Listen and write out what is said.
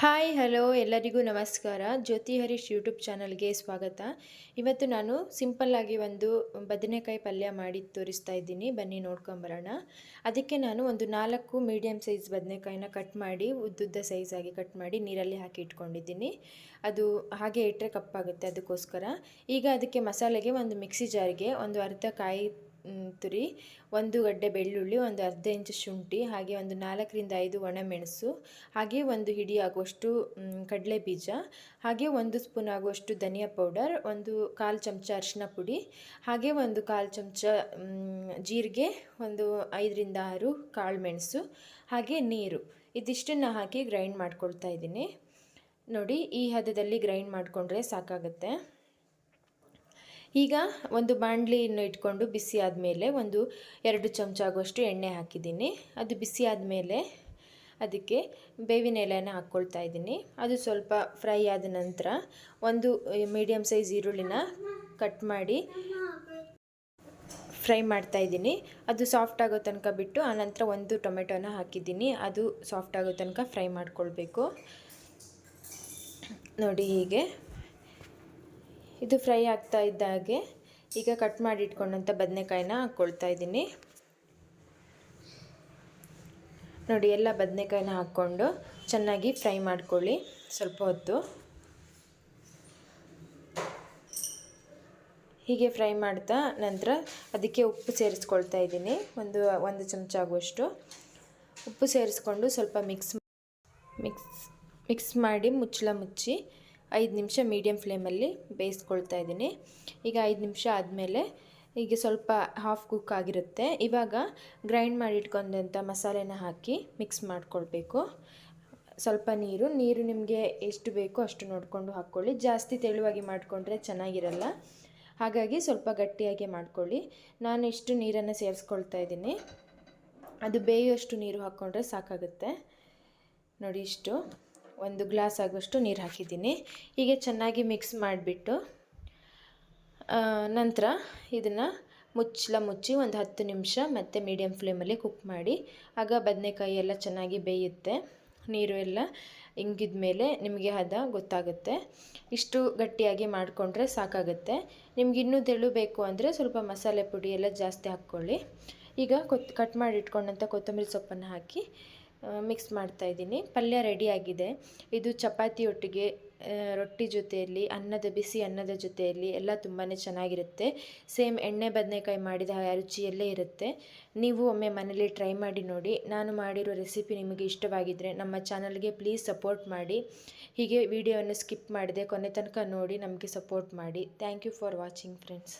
Hi, hello, ಎಲ್ಲರಿಗೂ ನಮಸ್ಕಾರ. ಜ್ಯೋತಿ Harish YouTube ಚಾನಲ್ಗೆ ಸ್ವಾಗತ. ಇವತ್ತು ನಾನು ಸಿಂಪಲ್ಲಾಗಿ ಒಂದು ಬದನೆಕಾಯಿ ಪಲ್ಯ ಮಾಡಿ ತೋರಿಸ್ತಾ ಇದ್ದೀನಿ. ಬನ್ನಿ ನೋಡ್ಕೊಂಬರೋಣ ಅದಕ್ಕೆ ನಾನು ಒಂದು ನಾಲ್ಕು ಮೀಡಿಯಮ್ ಸೈಜ್ ಬದನೆಕಾಯಿನ ಕಟ್ ಮಾಡಿ, ಉದ್ದುದ್ದ ಸೈಜಾಗಿ ಕಟ್ ಮಾಡಿ ನೀರಲ್ಲಿ ಹಾಕಿ ಇಟ್ಕೊಂಡಿದ್ದೀನಿ. ಅದು ಹಾಗೆ ಇಟ್ಟರೆ ಕಪ್ಪಾಗುತ್ತೆ ಅದಕ್ಕೋಸ್ಕರ. ಈಗ ಅದಕ್ಕೆ ಮಸಾಲೆಗೆ ಒಂದು ಮಿಕ್ಸಿ ಜಾರಿಗೆ ಒಂದು ಅರ್ಧ ಕಾಯಿ ತುರಿ, ಒಂದು ಗಡ್ಡೆ ಬೆಳ್ಳುಳ್ಳಿ, ಒಂದು ಅರ್ಧ ಇಂಚು ಶುಂಠಿ, ಹಾಗೆ ಒಂದು ನಾಲ್ಕರಿಂದ ಐದು ಒಣಮೆಣಸು ಹಾಗೆ ಒಂದು ಹಿಡಿ ಆಗುವಷ್ಟು ಕಡಲೆ ಬೀಜ ಹಾಗೆ ಒಂದು ಸ್ಪೂನ್ ಆಗುವಷ್ಟು ಧನಿಯಾ ಪೌಡರ್, ಒಂದು ಕಾಲು ಚಮಚ ಅರಿಶಿನ ಪುಡಿ, ಹಾಗೆ ಒಂದು ಕಾಲು ಚಮಚ ಜೀರಿಗೆ, ಒಂದು ಐದರಿಂದ ಆರು ಕಾಳು ಮೆಣಸು, ಹಾಗೆ ನೀರು. ಇದಿಷ್ಟನ್ನು ಹಾಕಿ ಗ್ರೈಂಡ್ ಮಾಡ್ಕೊಳ್ತಾ ಇದ್ದೀನಿ. ನೋಡಿ, ಈ ಹದದಲ್ಲಿ ಗ್ರೈಂಡ್ ಮಾಡಿಕೊಂಡ್ರೆ ಸಾಕಾಗುತ್ತೆ. ಈಗ ಒಂದು ಬಾಣಲಿಯನ್ನು ಇಟ್ಕೊಂಡು ಬಿಸಿ ಆದಮೇಲೆ ಒಂದು ಎರಡು ಚಮಚ ಆಗುವಷ್ಟು ಎಣ್ಣೆ ಹಾಕಿದ್ದೀನಿ. ಅದು ಬಿಸಿ ಆದಮೇಲೆ ಅದಕ್ಕೆ ಬೇವಿನ ಎಲೆಯನ್ನು ಹಾಕ್ಕೊಳ್ತಾ ಇದ್ದೀನಿ. ಅದು ಸ್ವಲ್ಪ ಫ್ರೈ ಆದ ನಂತರ ಒಂದು ಮೀಡಿಯಮ್ ಸೈಜ್ ಈರುಳ್ಳಿನ ಕಟ್ ಮಾಡಿ ಫ್ರೈ ಮಾಡ್ತಾ ಇದ್ದೀನಿ. ಅದು ಸಾಫ್ಟ್ ಆಗೋ ತನಕ ಬಿಟ್ಟು ಆನಂತರ ಒಂದು ಟೊಮೆಟೊನ ಹಾಕಿದ್ದೀನಿ. ಅದು ಸಾಫ್ಟ್ ಆಗೋ ತನಕ ಫ್ರೈ ಮಾಡ್ಕೊಳ್ಬೇಕು. ನೋಡಿ ಹೀಗೆ ಇದು ಫ್ರೈ ಆಗ್ತಾ ಇದ್ದಾಗೆ ಈಗ ಕಟ್ ಮಾಡಿ ಇಟ್ಕೊಂಡಂಥ ಬದನೆಕಾಯಿನ ಹಾಕ್ಕೊಳ್ತಾ ಇದ್ದೀನಿ. ನೋಡಿ, ಎಲ್ಲ ಬದನೆಕಾಯಿನ ಹಾಕ್ಕೊಂಡು ಚೆನ್ನಾಗಿ ಫ್ರೈ ಮಾಡ್ಕೊಳ್ಳಿ ಸ್ವಲ್ಪ ಹೊತ್ತು. ಹೀಗೆ ಫ್ರೈ ಮಾಡ್ತಾ ನಂತರ ಅದಕ್ಕೆ ಉಪ್ಪು ಸೇರಿಸ್ಕೊಳ್ತಾ ಇದ್ದೀನಿ, ಒಂದು ಒಂದು ಚಮಚ ಆಗುವಷ್ಟು. ಉಪ್ಪು ಸೇರಿಸ್ಕೊಂಡು ಸ್ವಲ್ಪ ಮಿಕ್ಸ್ ಮಿಕ್ಸ್ ಮಿಕ್ಸ್ ಮಾಡಿ ಮುಚ್ಚಳ ಮುಚ್ಚಿ ಐದು ನಿಮಿಷ ಮೀಡಿಯಮ್ ಫ್ಲೇಮಲ್ಲಿ ಬೇಯಿಸ್ಕೊಳ್ತಾ ಇದ್ದೀನಿ. ಈಗ ಐದು ನಿಮಿಷ ಆದಮೇಲೆ ಈಗ ಸ್ವಲ್ಪ ಹಾಫ್ ಕುಕ್ ಆಗಿರುತ್ತೆ. ಇವಾಗ ಗ್ರೈಂಡ್ ಮಾಡಿ ಇಟ್ಕೊಂಡಂಥ ಮಸಾಲೆನ ಹಾಕಿ ಮಿಕ್ಸ್ ಮಾಡ್ಕೊಳ್ಬೇಕು. ಸ್ವಲ್ಪ ನೀರು ನೀರು ನಿಮಗೆ ಎಷ್ಟು ಬೇಕೋ ಅಷ್ಟು ನೋಡಿಕೊಂಡು ಹಾಕ್ಕೊಳ್ಳಿ. ಜಾಸ್ತಿ ತೆಳುವಾಗಿ ಮಾಡಿಕೊಂಡ್ರೆ ಚೆನ್ನಾಗಿರಲ್ಲ. ಹಾಗಾಗಿ ಸ್ವಲ್ಪ ಗಟ್ಟಿಯಾಗಿ ಮಾಡ್ಕೊಳ್ಳಿ. ನಾನು ಇಷ್ಟು ನೀರನ್ನು ಸೇರಿಸ್ಕೊಳ್ತಾ ಇದ್ದೀನಿ. ಅದು ಬೇಯುವಷ್ಟು ನೀರು ಹಾಕ್ಕೊಂಡ್ರೆ ಸಾಕಾಗುತ್ತೆ. ನೋಡಿ ಇಷ್ಟು. ಒಂದು ಗ್ಲಾಸ್ ಆಗುವಷ್ಟು ನೀರು ಹಾಕಿದ್ದೀನಿ. ಹೀಗೆ ಚೆನ್ನಾಗಿ ಮಿಕ್ಸ್ ಮಾಡಿಬಿಟ್ಟು ನಂತರ ಇದನ್ನು ಮುಚ್ಚಲ ಮುಚ್ಚಿ ಒಂದು ಹತ್ತು ನಿಮಿಷ ಮತ್ತು ಮೀಡಿಯಮ್ ಫ್ಲೇಮಲ್ಲಿ ಕುಕ್ ಮಾಡಿ, ಆಗ ಬದನೆಕಾಯಿ ಎಲ್ಲ ಚೆನ್ನಾಗಿ ಬೇಯುತ್ತೆ. ನೀರು ಎಲ್ಲ ಇಂಗಿದ ಮೇಲೆ ನಿಮಗೆ ಹದ ಗೊತ್ತಾಗುತ್ತೆ. ಇಷ್ಟು ಗಟ್ಟಿಯಾಗಿ ಮಾಡಿಕೊಂಡ್ರೆ ಸಾಕಾಗುತ್ತೆ. ನಿಮ್ಗೆ ಇನ್ನೂ ತೆಳು ಬೇಕು ಅಂದರೆ ಸ್ವಲ್ಪ ಮಸಾಲೆ ಪುಡಿ ಎಲ್ಲ ಜಾಸ್ತಿ ಹಾಕ್ಕೊಳ್ಳಿ. ಈಗ ಕೊತ್, ಕಟ್ ಮಾಡಿ ಇಟ್ಕೊಂಡಂಥ ಕೊತ್ತಂಬರಿ ಸೊಪ್ಪನ್ನು ಹಾಕಿ ಮಿಕ್ಸ್ ಮಾಡ್ತಾ ಇದ್ದೀನಿ. ಪಲ್ಯ ರೆಡಿಯಾಗಿದೆ ಇದು ಚಪಾತಿ ಒಟ್ಟಿಗೆ ರೊಟ್ಟಿ ಜೊತೆಯಲ್ಲಿ, ಅನ್ನದ ಬಿಸಿ ಅನ್ನದ ಜೊತೆಯಲ್ಲಿ ಎಲ್ಲ ತುಂಬಾ ಚೆನ್ನಾಗಿರುತ್ತೆ. ಸೇಮ್ ಎಣ್ಣೆ ಬದನೆಕಾಯಿ ಮಾಡಿದ ರುಚಿಯಲ್ಲೇ ಇರುತ್ತೆ. ನೀವು ಒಮ್ಮೆ ಮನೇಲಿ ಟ್ರೈ ಮಾಡಿ ನೋಡಿ. ನಾನು ಮಾಡಿರೋ ರೆಸಿಪಿ ನಿಮಗೆ ಇಷ್ಟವಾಗಿದ್ದರೆ ನಮ್ಮ ಚಾನಲ್ಗೆ ಪ್ಲೀಸ್ ಸಪೋರ್ಟ್ ಮಾಡಿ. ಹೀಗೆ ವಿಡಿಯೋವನ್ನು ಸ್ಕಿಪ್ ಮಾಡಿದೆ ಕೊನೆ ತನಕ ನೋಡಿ ನಮಗೆ ಸಪೋರ್ಟ್ ಮಾಡಿ. Thank you for watching friends